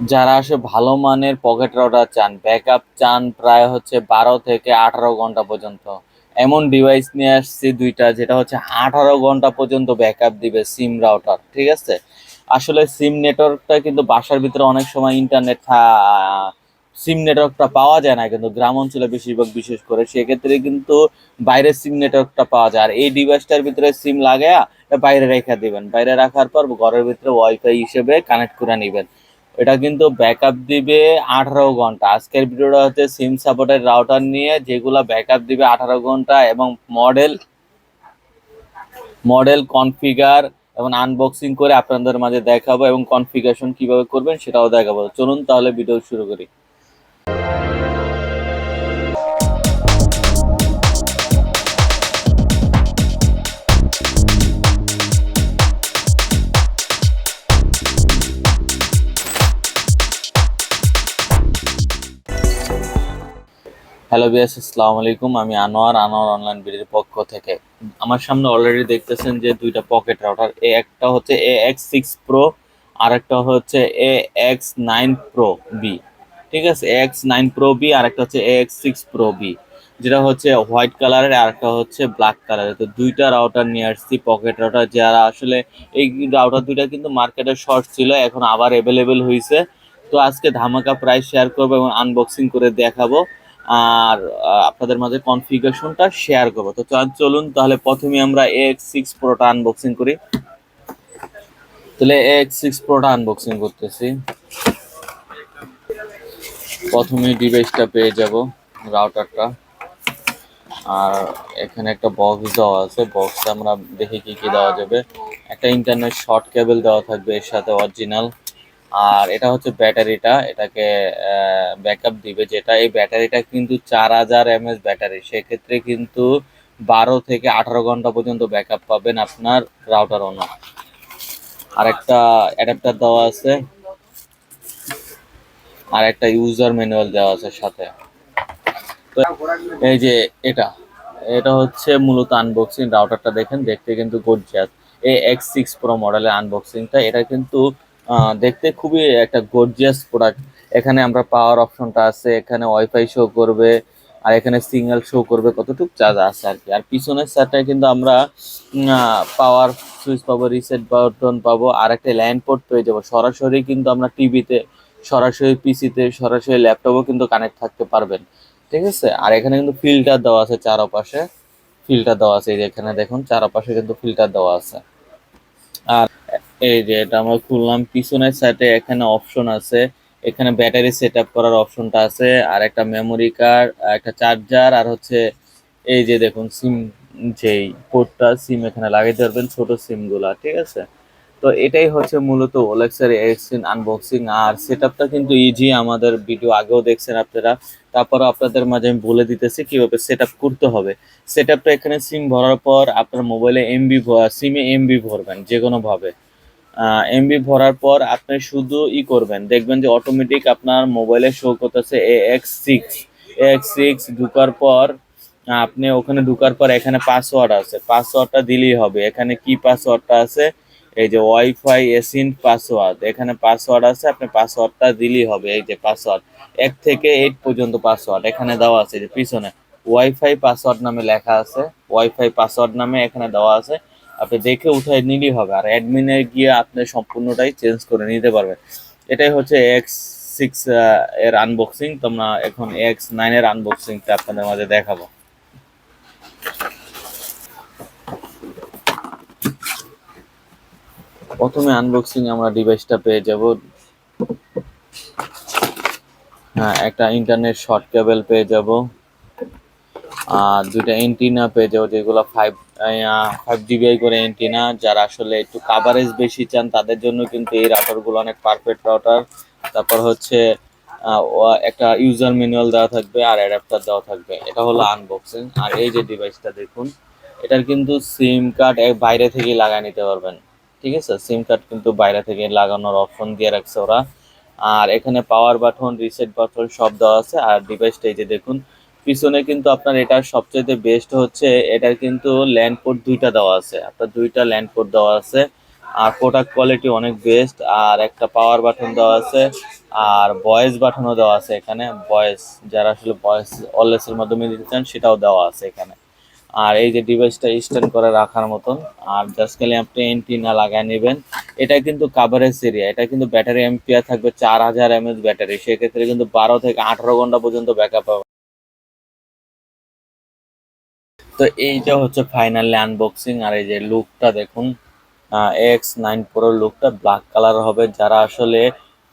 যারা আসে ভালো মানের পকেট রাউটার চান ব্যাকআপ চান প্রায় হচ্ছে বারো থেকে আঠারো ঘণ্টা পর্যন্ত। এমন ডিভাইস নিয়ে আসছি দুইটা, যেটা হচ্ছে আঠারো ঘণ্টা পর্যন্ত ব্যাকআপ দিবে সিম রাউটার ঠিক আছে? আসলে সিম নেটওয়ার্কটা কিন্তু বাসার ভিতরে অনেক সময় ইন্টারনেট সিম নেটওয়ার্কটা পাওয়া যায় না, কিন্তু গ্রাম অঞ্চলে বেশিরভাগ, বিশেষ করে সেক্ষেত্রে কিন্তু বাইরের সিম নেটওয়ার্কটা পাওয়া যায়। আর এই ডিভাইসটার ভিতরে সিম লাগায়া বাইরে রেখে দিবেন। বাইরে রাখার পর ঘরের ভিতরে ওয়াইফাই হিসেবে কানেক্ট করে নেবেন। এটা কিন্তু ব্যাকআপ দিবে আঠারো ঘণ্টা। আজকের ভিডিওটা হচ্ছে সিম সাপোর্টের রাউটার নিয়ে যেগুলো ব্যাকআপ দিবে আঠারো ঘণ্টা এবং মডেল মডেল কনফিগার এবং আনবক্সিং করে আপনাদের মাঝে দেখাবো এবং কনফিগারেশন কীভাবে করবেন সেটাও দেখাবো। চলুন তাহলে ভিডিও শুরু করি। হ্যালো বিয়াস আসসালামু আলাইকুম। আমি আনোয়ার আনোয়ার অনলাইন বিডির পক্ষ থেকে। আমার সামনে অলরেডি দেখতেছেন যে দুইটা পকেট রাউটার এ একটা হচ্ছে এ এক্স সিক্স প্রো আর একটা হচ্ছে A X nine pro B ঠিক আছে? এক্স নাইন প্রো বি আর একটা হচ্ছে A X six pro B যেটা হচ্ছে হোয়াইট কালারের আর একটা হচ্ছে ব্ল্যাক কালারের তো দুইটা রাউটার নিয়ে আসছি পকেট রাউটার যারা আসলে এই রাউটার দুইটা কিন্তু মার্কেটে শর্ট ছিল, এখন আবার অ্যাভেলেবেল হয়েছে তো আজকে ধামাকা প্রাইস শেয়ার করব এবং আনবক্সিং করে দেখাবো। আর আপনাদের মাঝে কনফিগারেশনটা শেয়ার করব। তো চল- চলুন তাহলে প্রথমে আমরা এক্স সিক্স প্রোটা আনবক্সিং করি। তাহলে এক্স সিক্স প্রোটা আনবক্সিং করতেছি। প্রথমে ডিভাইসটা পেয়ে যাব রাউটারটা আর এখানে একটা বক্স দেওয়া আছে। বক্সে আমরা দেখি কি কি দেওয়া যাবে। একটা ইন্টারনেট শর্ট কেবল দেওয়া থাকবে, এর সাথে অরিজিনাল আর এটা হচ্ছে ব্যাটারিটা, এটাকে ব্যাকআপ দিবে যেটা। এই ব্যাটারিটা কিন্তু চার হাজার এমএস ব্যাটারি। সেক্ষেত্রে কিন্তু বারো থেকে আঠারো ঘণ্টা পর্যন্ত ব্যাকআপ পাবেন আপনার রাউটার অন্য আর একটা অ্যাডাপ্টার দেওয়া আছে। আর একটা ইউজার ম্যানুয়াল দেওয়া আছে সাথে। এই যে এটা এটা হচ্ছে মূলত আনবক্সিং রাউটারটা দেখেন, দেখতে কিন্তু gorgeous A X six pro মডেলের আনবক্সিংটা এটা কিন্তু দেখতে খুবই একটা গর্জিয়াস প্রোডাক্ট এখানে আমরা পাওয়ার অপশনটা আছে, এখানে ওয়াইফাই শো করবে, আর এখানে সিগন্যাল শো করবে, কতটুকু চার্জ আছে আর কি। আর পিছনের সাইডটায় কিন্তু আমরা পাওয়ার সুইচ পাবো রিসেট বাটন পাবো, আর একটা ল্যান্ড পোর্ট পেয়ে যাব। সরাসরি কিন্তু আমরা টিভিতে, সরাসরি পিসিতে সরাসরি ল্যাপটপও কিন্তু কানেক্ট থাকতে পারবেন। ঠিক আছে? আর এখানে কিন্তু ফিল্টার দেওয়া আছে চারপাশে। ফিল্টার দেওয়া আছে এই যে এখানে দেখুন, চারপাশে কিন্তু ফিল্টার দেওয়া আছে। আর এই যে এটা আমরা খুললাম। পিছনের সাইডে এখানে অপশন আছে। এখানে ব্যাটারি সেট করার অপশনটা আছে। আর একটা মেমোরি কার্ড একটা চার্জার আর হচ্ছে এই যে দেখুন সিম যেই পোর্টটা সিম এখানে লাগিয়ে পারবেন ছোট সিমগুলা, ঠিক আছে? তো এটাই হচ্ছে মূলত ওলেক্সের এক্সিন আনবক্সিং আর সেট কিন্তু ইজি আমাদের ভিডিও আগেও দেখছেন আপনারা। তারপর আপনাদের মাঝে আমি বলে দিতেছি কীভাবে সেট করতে হবে। সেট এখানে সিম ভরার পর আপনার মোবাইলে এমবি সিমে এমবি ভরবেন যে কোনো ভাবে এমবি ভরার পর আপনি শুধু ই করবেন। দেখবেন যে অটোমেটিক আপনার মোবাইলে শো করতেছে A X six A X six ঢুকার পর আপনি ওখানে ঢুকার পর এখানে পাসওয়ার্ড আছে। পাসওয়ার্ডটা দিলেই হবে। এখানে কি পাসওয়ার্ডটা আছে? এই যে ওয়াইফাই এসিন পাসওয়ার্ড এখানে পাসওয়ার্ড আছে, আপনি পাসওয়ার্ডটা দিলেই হবে এই যে পাসওয়ার্ড এক থেকে এইট পর্যন্ত পাসওয়ার্ড এখানে দেওয়া আছে। যে পিছনে ওয়াইফাই পাসওয়ার্ড নামে লেখা আছে। ওয়াইফাই পাসওয়ার্ড নামে এখানে দেওয়া আছে। আপনি দেখে উঠাই নিলেই হবে। আর অ্যাডমিনে গিয়ে আপনি সম্পূর্ণটাই চেঞ্জ করে নিতে পারবেন। এটাই হচ্ছে এক্স সিক্স এর আনবক্সিং তোমরা এখন এক্স নাইনের আনবক্সিংটা আপনাদের মাঝে দেখাবো। প্রথমে আনবক্সিং আমরা ডিভাইসটা পেয়ে যাব। হ্যাঁ একটা ইন্টারনেট শর্ট কেবল পেয়ে যাব। আর দুইটা এন্টিনা পেয়ে যাব যেগুলো ফাইভ ফাইভ জিবিআই করে এন্টিনা যারা আসলে একটু কাভারেজ বেশি চান, তাদের জন্য কিন্তু এই রাউটারগুলো অনেক পারফেক্ট রাউটার তারপর হচ্ছে একটা ইউজার ম্যানুয়াল দেওয়া থাকবে আর অ্যাডাপ্টার দেওয়া থাকবে। এটা হলো আনবক্সিং আর এই যে ডিভাইসটা দেখুন, এটার কিন্তু সিম কার্ড বাইরে থেকেই লাগায় নিতে পারবেন। ঠিক আছে? সিম কার্ড কিন্তু বাইরে থেকে লাগানোর অপশন দিয়ে রাখছে ওরা। আর এখানে পাওয়ার বাটন রিসেট বাটন সব দেওয়া আছে। আর ডিভাইসটা এই যে দেখুন পিছনে কিন্তু আপনার এটার সবচেয়ে বেস্ট হচ্ছে, এটার কিন্তু ল্যান্ড পোর্ট দুইটা দেওয়া আছে। আপনার দুইটা ল্যান্ড পোর্ট দেওয়া আছে, আর প্রোডাক্ট কোয়ালিটি অনেক বেস্ট আর একটা পাওয়ার বাটন দেওয়া আছে, আর ভয়েস বাটনও দেওয়া আছে এখানে। ভয়েস যারা আসলে ভয়েস অলএস এর মাধ্যমে দিতে চান, সেটাও দেওয়া আছে এখানে। আর এই যে ডিভাইসটা স্ট্যান্ড করে রাখার মতন, আর জাস্ট খালি আপনি এন্টিনা লাগায় নেবেন। এটা কিন্তু কাভারেজ এরিয়া এটা কিন্তু ব্যাটারি এমপিআর থাকবে চার হাজার এমএচ ব্যাটারি সেক্ষেত্রে কিন্তু বারো থেকে আঠারো ঘণ্টা পর্যন্ত ব্যাকআপ পাবে তো এইটা হচ্ছে ফাইনালি আনবক্সিং আর এই যে লুকটা দেখুন এক্স নাইন প্রোর লুকটা ব্ল্যাক কালার হবে। যারা আসলে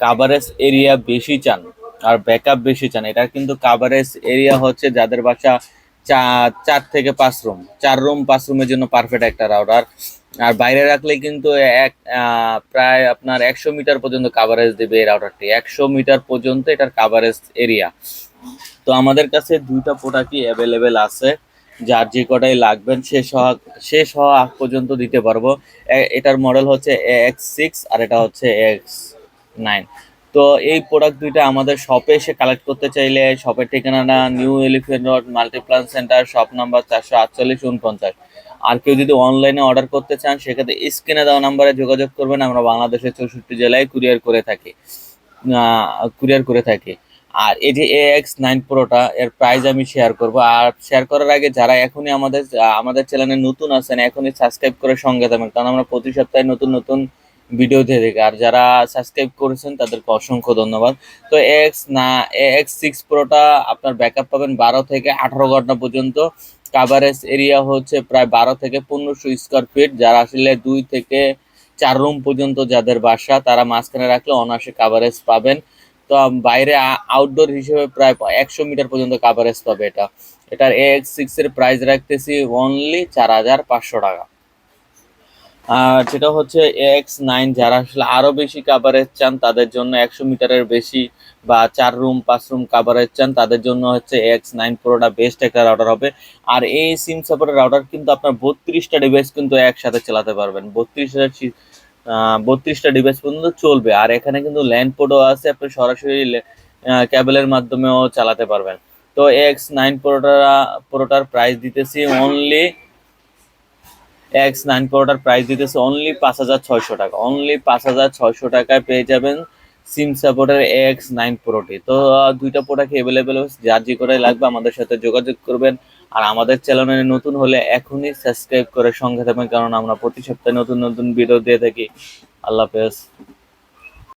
কাভারেজ এরিয়া বেশি চান আর ব্যাকআপ বেশি চান, এটা কিন্তু কাভারেজ এরিয়া হচ্ছে যাদের বাসা চার থেকে পাঁচ রুম চার রুম পাঁচ রুমের জন্য পারফেক্ট একটা রাউটার আর বাইরে রাখলে কিন্তু এক প্রায় আপনার একশো মিটার পর্যন্ত কাভারেজ দেবে এই রাউটারটি একশো মিটার পর্যন্ত এটার কাভারেজ এরিয়া তো আমাদের কাছে দুইটা প্রোডাক্টই অ্যাভেলেবেল আছে। যার যে কটাই লাগবেন শেষ হওয়া শেষ হওয়া আগ পর্যন্ত দিতে পারব। এ- এটার মডেল হচ্ছে এক্স সিক্স আর এটা হচ্ছে এক্স নাইন তো এই প্রোডাক্ট দুইটা আমাদের শপে এসে কালেক্ট করতে চাইলে শপের ঠিকানাটা New Elephant Road Multiplan Center shop number চারশো আটচল্লিশ উনপঞ্চাশ আর কেউ যদি অনলাইনে অর্ডার করতে চান, সেক্ষেত্রে স্ক্রিনে দেওয়া নাম্বারে যোগাযোগ করবেন। আমরা বাংলাদেশের চৌষট্টি জেলায় কুরিয়ার করে থাকি। কুরিয়ার করে থাকি। আর এই যে এ এক্স নাইন প্রোটা এর প্রাইস আমি শেয়ার করব। আর শেয়ার করার আগে যারা এখনই আমাদের আমাদের চ্যানেলে নতুন আছেন, এখনই সাবস্ক্রাইব করে সঙ্গে থাকবেন। কারণ আমরা প্রতি সপ্তাহে নতুন নতুন ভিডিও দিয়ে থাকি। আর যারা সাবস্ক্রাইব করেছেন, তাদেরকে অসংখ্য ধন্যবাদ। তো এক্স না এক্স সিক্স প্রোটা আপনার ব্যাকআপ পাবেন বারো থেকে আঠারো ঘণ্টা পর্যন্ত। কাভারেজ এরিয়া হচ্ছে প্রায় বারো থেকে পনেরোশো স্কোয়ার ফিট যারা আসলে দুই থেকে চার রুম পর্যন্ত যাদের বাসা, তারা মাঝখানে রাখলে অনায়াসে কাভারেজ পাবেন। তো বাইরে আউটডোর হিসেবে প্রায় একশো মিটার পর্যন্ত কাভারেজ পাবে এটা। এটার এ এক্স সিক্স এর প্রাইস রাখতেছি অনলি চার হাজার পাঁচশো টাকা। আর যেটা হচ্ছে এক্স নাইন যারা আসলে আরও বেশি কাভারেজ চান, তাদের জন্য একশো মিটারের বেশি বা চার রুম পাঁচ রুম কাভারেজ চান, তাদের জন্য হচ্ছে এক্স নাইন প্রোটা বেস্ট একটা রাউটার হবে। আর এই সিম সাপোর্টের রাউটার কিন্তু আপনার বত্রিশটা ডিভাইস কিন্তু একসাথে চালাতে পারবেন। বত্রিশটা বত্রিশটা ডিভাইস পর্যন্ত চলবে। আর এখানে কিন্তু ল্যান্ড পোর্টও আছে, আপনি সরাসরি ক্যাবেলের মাধ্যমেও চালাতে পারবেন। তো এক্স নাইন প্রোটা প্রোটার প্রাইস দিতেছি অনলি এক্স নাইন প্রোটার প্রাইস দিতেছে অনলি পাঁচ হাজার ছয়শো টাকা। অনলি পাঁচ হাজার ছয়শো টাকায় পেয়ে যাবেন সিম সাপোর্টের এক্স নাইন প্রোটি তো দুইটা প্রোডাক্ট অ্যাভেলেবেল যার যে করে লাগবে আমাদের সাথে যোগাযোগ করবেন। আর আমাদের চ্যানেলে নতুন হলে এখনই সাবস্ক্রাইব করে সঙ্গে থাকবেন, কারণ আমরা প্রতি সপ্তাহে নতুন নতুন ভিডিও দিয়ে থাকি। আল্লাহ হাফেজ।